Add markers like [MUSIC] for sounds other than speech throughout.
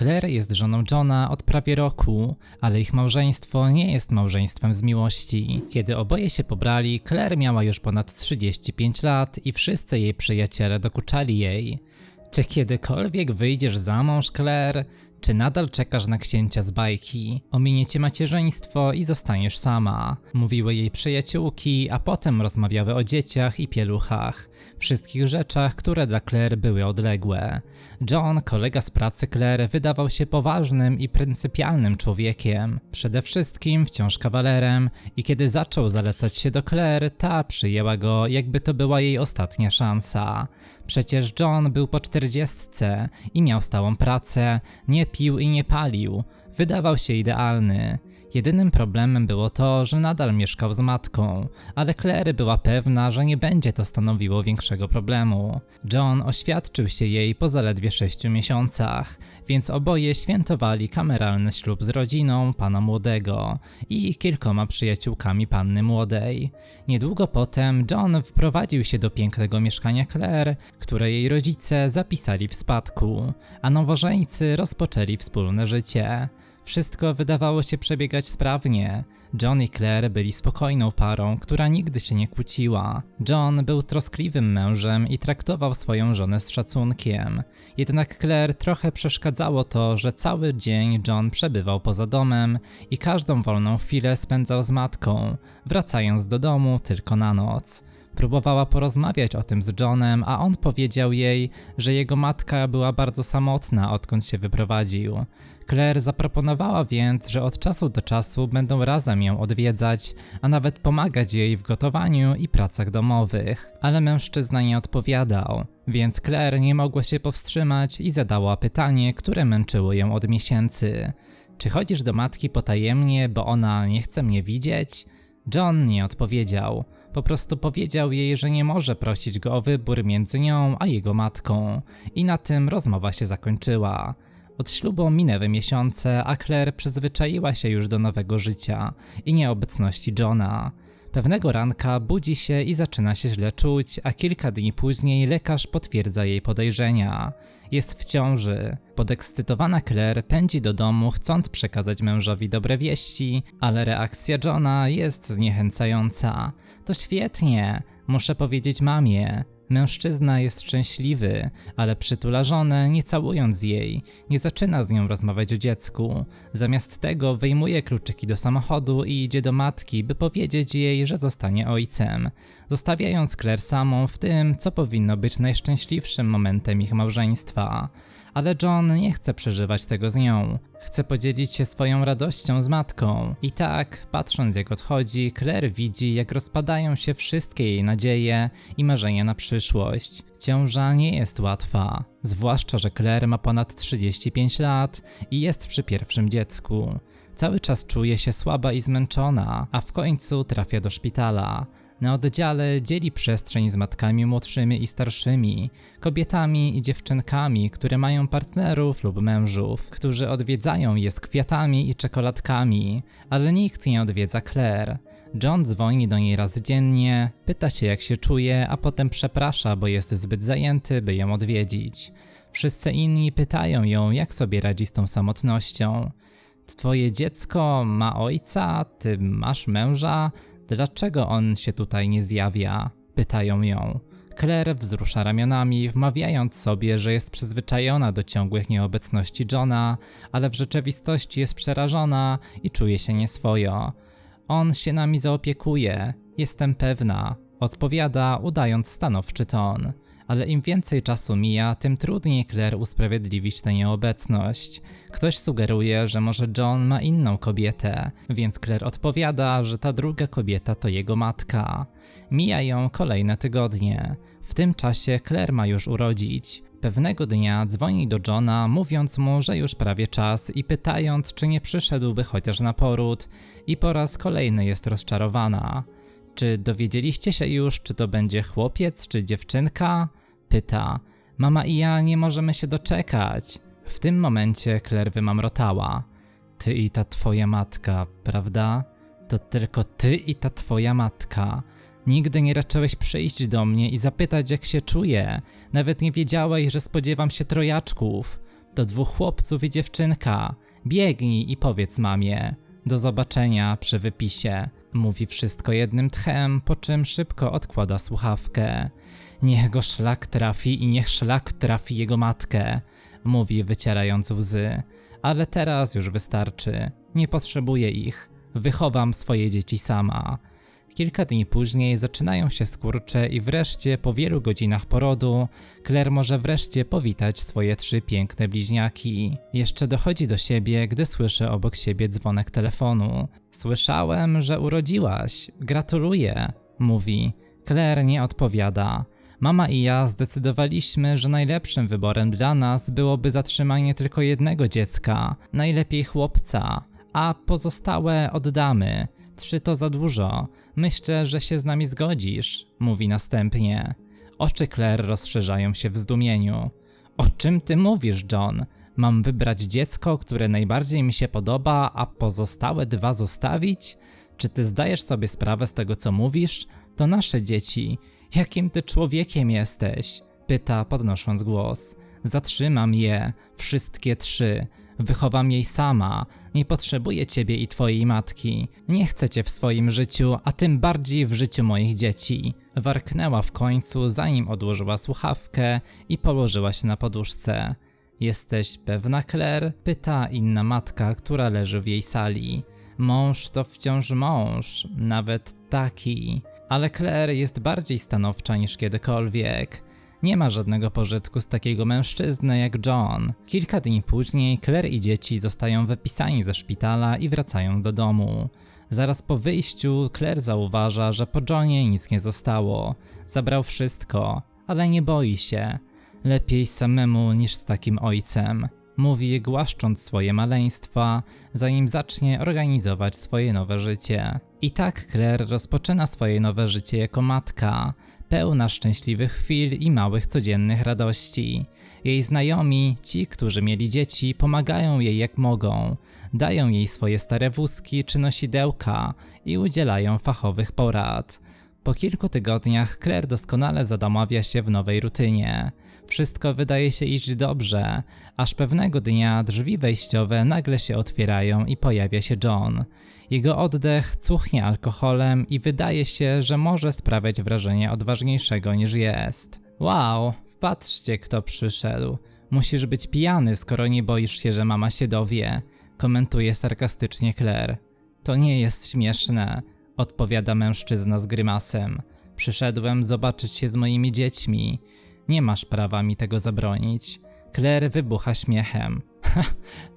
Claire jest żoną Johna od prawie roku, ale ich małżeństwo nie jest małżeństwem z miłości. Kiedy oboje się pobrali, Claire miała już ponad 35 lat i wszyscy jej przyjaciele dokuczali jej. Czy kiedykolwiek wyjdziesz za mąż, Claire? Czy nadal czekasz na księcia z bajki? Ominiecie macierzyństwo i zostaniesz sama. Mówiły jej przyjaciółki, a potem rozmawiały o dzieciach i pieluchach. Wszystkich rzeczach, które dla Claire były odległe. John, kolega z pracy Claire, wydawał się poważnym i pryncypialnym człowiekiem. Przede wszystkim wciąż kawalerem i kiedy zaczął zalecać się do Claire, ta przyjęła go, jakby to była jej ostatnia szansa. Przecież John był po czterdziestce i miał stałą pracę, nie pił i nie palił. Wydawał się idealny. Jedynym problemem było to, że nadal mieszkał z matką, ale Claire była pewna, że nie będzie to stanowiło większego problemu. John oświadczył się jej po zaledwie sześciu miesiącach, więc oboje świętowali kameralny ślub z rodziną pana młodego i kilkoma przyjaciółkami panny młodej. Niedługo potem John wprowadził się do pięknego mieszkania Claire, które jej rodzice zapisali w spadku, a nowożeńcy rozpoczęli wspólne życie. Wszystko wydawało się przebiegać sprawnie. John i Claire byli spokojną parą, która nigdy się nie kłóciła. John był troskliwym mężem i traktował swoją żonę z szacunkiem. Jednak Claire trochę przeszkadzało to, że cały dzień John przebywał poza domem i każdą wolną chwilę spędzał z matką, wracając do domu tylko na noc. Próbowała porozmawiać o tym z Johnem, a on powiedział jej, że jego matka była bardzo samotna, odkąd się wyprowadził. Claire zaproponowała więc, że od czasu do czasu będą razem ją odwiedzać, a nawet pomagać jej w gotowaniu i pracach domowych. Ale mężczyzna nie odpowiadał, więc Claire nie mogła się powstrzymać i zadała pytanie, które męczyło ją od miesięcy. Czy chodzisz do matki potajemnie, bo ona nie chce mnie widzieć? John nie odpowiedział. Po prostu powiedział jej, że nie może prosić go o wybór między nią a jego matką. I na tym rozmowa się zakończyła. Od ślubu minęły miesiące, a Claire przyzwyczaiła się już do nowego życia i nieobecności Johna. Pewnego ranka budzi się i zaczyna się źle czuć, a kilka dni później lekarz potwierdza jej podejrzenia. Jest w ciąży. Podekscytowana Claire pędzi do domu, chcąc przekazać mężowi dobre wieści, ale reakcja Johna jest zniechęcająca. To świetnie, muszę powiedzieć mamie. Mężczyzna jest szczęśliwy, ale przytula żonę, nie całując jej, nie zaczyna z nią rozmawiać o dziecku. Zamiast tego wyjmuje kluczyki do samochodu i idzie do matki, by powiedzieć jej, że zostanie ojcem, zostawiając Claire samą w tym, co powinno być najszczęśliwszym momentem ich małżeństwa ale John nie chce przeżywać tego z nią. Chce podzielić się swoją radością z matką. I tak, patrząc jak odchodzi, Claire widzi, jak rozpadają się wszystkie jej nadzieje i marzenia na przyszłość. Ciąża nie jest łatwa, zwłaszcza, że Claire ma ponad 35 lat i jest przy pierwszym dziecku. Cały czas czuje się słaba i zmęczona, a w końcu trafia do szpitala. Na oddziale dzieli przestrzeń z matkami młodszymi i starszymi, kobietami i dziewczynkami, które mają partnerów lub mężów, którzy odwiedzają je z kwiatami i czekoladkami, ale nikt nie odwiedza Claire. John dzwoni do niej raz dziennie, pyta się jak się czuje, a potem przeprasza, bo jest zbyt zajęty, by ją odwiedzić. Wszyscy inni pytają ją, jak sobie radzi z tą samotnością. Twoje dziecko ma ojca, ty masz męża, Dlaczego on się tutaj nie zjawia? Pytają ją. Claire wzrusza ramionami, wmawiając sobie, że jest przyzwyczajona do ciągłych nieobecności Johna, ale w rzeczywistości jest przerażona i czuje się nieswojo. On się nami zaopiekuje, jestem pewna, odpowiada, udając stanowczy ton ale im więcej czasu mija, tym trudniej Claire usprawiedliwić tę nieobecność. Ktoś sugeruje, że może John ma inną kobietę, więc Claire odpowiada, że ta druga kobieta to jego matka. Mijają kolejne tygodnie. W tym czasie Claire ma już urodzić. Pewnego dnia dzwoni do Johna, mówiąc mu, że już prawie czas i pytając, czy nie przyszedłby chociaż na poród, i po raz kolejny jest rozczarowana. Czy dowiedzieliście się już, czy to będzie chłopiec, czy dziewczynka? Pyta. Mama i ja nie możemy się doczekać. W tym momencie Claire wymamrotała. Ty i ta twoja matka, prawda? To tylko ty i ta twoja matka. Nigdy nie raczyłeś przyjść do mnie i zapytać, jak się czuję. Nawet nie wiedziałeś, że spodziewam się trojaczków. Do dwóch chłopców i dziewczynka. Biegnij i powiedz mamie. Do zobaczenia przy wypisie. Mówi wszystko jednym tchem, po czym szybko odkłada słuchawkę. Niech go szlak trafi i niech szlak trafi jego matkę. Mówi wycierając łzy. Ale teraz już wystarczy. Nie potrzebuję ich. Wychowam swoje dzieci sama. Kilka dni później zaczynają się skurcze i wreszcie po wielu godzinach porodu Claire może wreszcie powitać swoje trzy piękne bliźniaki. Jeszcze dochodzi do siebie, gdy słyszy obok siebie dzwonek telefonu. Słyszałem, że urodziłaś. Gratuluję, mówi. Claire nie odpowiada. Mama i ja zdecydowaliśmy, że najlepszym wyborem dla nas byłoby zatrzymanie tylko jednego dziecka, najlepiej chłopca, a pozostałe oddamy. Trzy to za dużo. Myślę, że się z nami zgodzisz, mówi następnie. Oczy Claire rozszerzają się w zdumieniu. O czym ty mówisz, John? Mam wybrać dziecko, które najbardziej mi się podoba, a pozostałe dwa zostawić? Czy ty zdajesz sobie sprawę z tego, co mówisz? To nasze dzieci. Jakim ty człowiekiem jesteś? Pyta, podnosząc głos. Zatrzymam je, wszystkie trzy. Wychowam jej sama. Nie potrzebuję ciebie i twojej matki. Nie chcę cię w swoim życiu, a tym bardziej w życiu moich dzieci. Warknęła w końcu, zanim odłożyła słuchawkę i położyła się na poduszce. Jesteś pewna, Claire? Pyta inna matka, która leży w jej sali. Mąż to wciąż mąż, nawet taki. Ale Claire jest bardziej stanowcza niż kiedykolwiek. Nie ma żadnego pożytku z takiego mężczyzny jak John. Kilka dni później Claire i dzieci zostają wypisani ze szpitala i wracają do domu. Zaraz po wyjściu Claire zauważa, że po Johnie nic nie zostało. Zabrał wszystko, ale nie boi się. Lepiej samemu niż z takim ojcem. Mówi, głaszcząc swoje maleństwa, zanim zacznie organizować swoje nowe życie. I tak Claire rozpoczyna swoje nowe życie jako matka, pełna szczęśliwych chwil i małych codziennych radości. Jej znajomi, ci, którzy mieli dzieci, pomagają jej jak mogą, dają jej swoje stare wózki czy nosidełka i udzielają fachowych porad. Po kilku tygodniach Claire doskonale zadomawia się w nowej rutynie. Wszystko wydaje się iść dobrze, aż pewnego dnia drzwi wejściowe nagle się otwierają i pojawia się John. Jego oddech cuchnie alkoholem i wydaje się, że może sprawiać wrażenie odważniejszego niż jest. Wow, patrzcie kto przyszedł. Musisz być pijany, skoro nie boisz się, że mama się dowie, komentuje sarkastycznie Claire. To nie jest śmieszne, odpowiada mężczyzna z grymasem. Przyszedłem zobaczyć się z moimi dziećmi. Nie masz prawa mi tego zabronić. Claire wybucha śmiechem. Ha,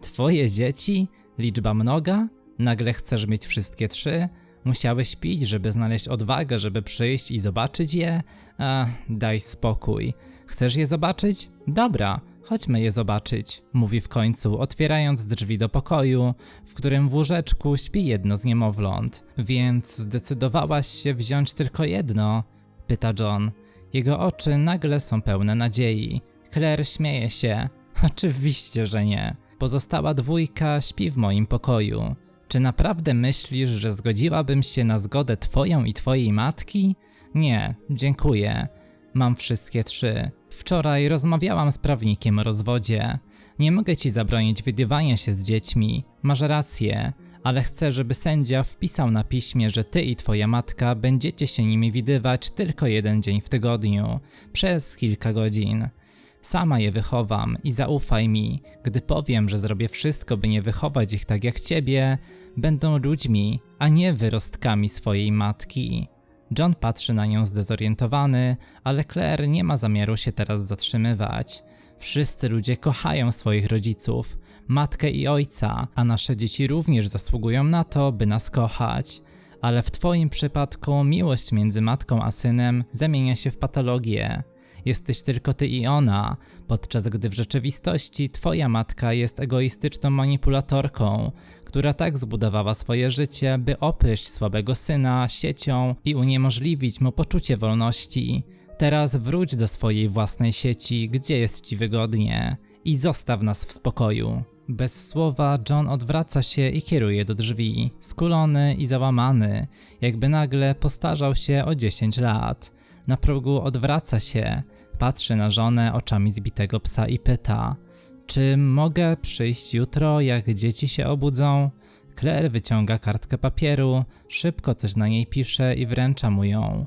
twoje dzieci? Liczba mnoga? Nagle chcesz mieć wszystkie trzy? Musiałeś pić, żeby znaleźć odwagę, żeby przyjść i zobaczyć je? A, daj spokój. Chcesz je zobaczyć? Dobra, chodźmy je zobaczyć, mówi w końcu, otwierając drzwi do pokoju, w którym w łóżeczku śpi jedno z niemowląt. Więc zdecydowałaś się wziąć tylko jedno? Pyta John. Jego oczy nagle są pełne nadziei. Claire śmieje się. [LAUGHS] Oczywiście, że nie. Pozostała dwójka śpi w moim pokoju. Czy naprawdę myślisz, że zgodziłabym się na zgodę twoją i twojej matki? Nie, dziękuję. Mam wszystkie trzy. Wczoraj rozmawiałam z prawnikiem o rozwodzie. Nie mogę ci zabronić widywania się z dziećmi. Masz rację, ale chcę, żeby sędzia wpisał na piśmie, że ty i twoja matka będziecie się nimi widywać tylko jeden dzień w tygodniu, przez kilka godzin. Sama je wychowam i zaufaj mi, gdy powiem, że zrobię wszystko, by nie wychować ich tak jak ciebie, będą ludźmi, a nie wyrostkami swojej matki. John patrzy na nią zdezorientowany, ale Claire nie ma zamiaru się teraz zatrzymywać. Wszyscy ludzie kochają swoich rodziców, matkę i ojca, a nasze dzieci również zasługują na to, by nas kochać. Ale w Twoim przypadku miłość między matką a synem zamienia się w patologię. Jesteś tylko ty i ona, podczas gdy w rzeczywistości twoja matka jest egoistyczną manipulatorką, która tak zbudowała swoje życie, by opryść słabego syna siecią i uniemożliwić mu poczucie wolności. Teraz wróć do swojej własnej sieci, gdzie jest ci wygodnie i zostaw nas w spokoju. Bez słowa John odwraca się i kieruje do drzwi, skulony i załamany, jakby nagle postarzał się o 10 lat. Na progu odwraca się, patrzy na żonę oczami zbitego psa i pyta: Czy mogę przyjść jutro, jak dzieci się obudzą? Claire wyciąga kartkę papieru, szybko coś na niej pisze i wręcza mu ją.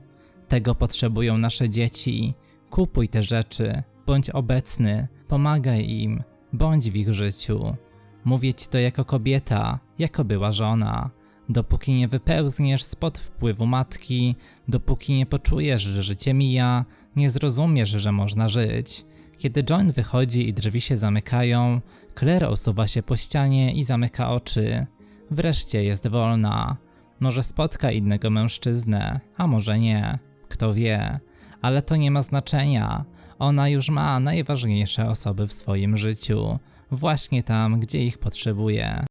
Tego potrzebują nasze dzieci. Kupuj te rzeczy, bądź obecny, pomagaj im, bądź w ich życiu. Mówię ci to jako kobieta, jako była żona. Dopóki nie wypełzniesz spod wpływu matki, dopóki nie poczujesz, że życie mija, nie zrozumiesz, że można żyć. Kiedy John wychodzi i drzwi się zamykają, Claire osuwa się po ścianie i zamyka oczy. Wreszcie jest wolna. Może spotka innego mężczyznę, a może nie. Kto wie. Ale to nie ma znaczenia. Ona już ma najważniejsze osoby w swoim życiu. Właśnie tam, gdzie ich potrzebuje.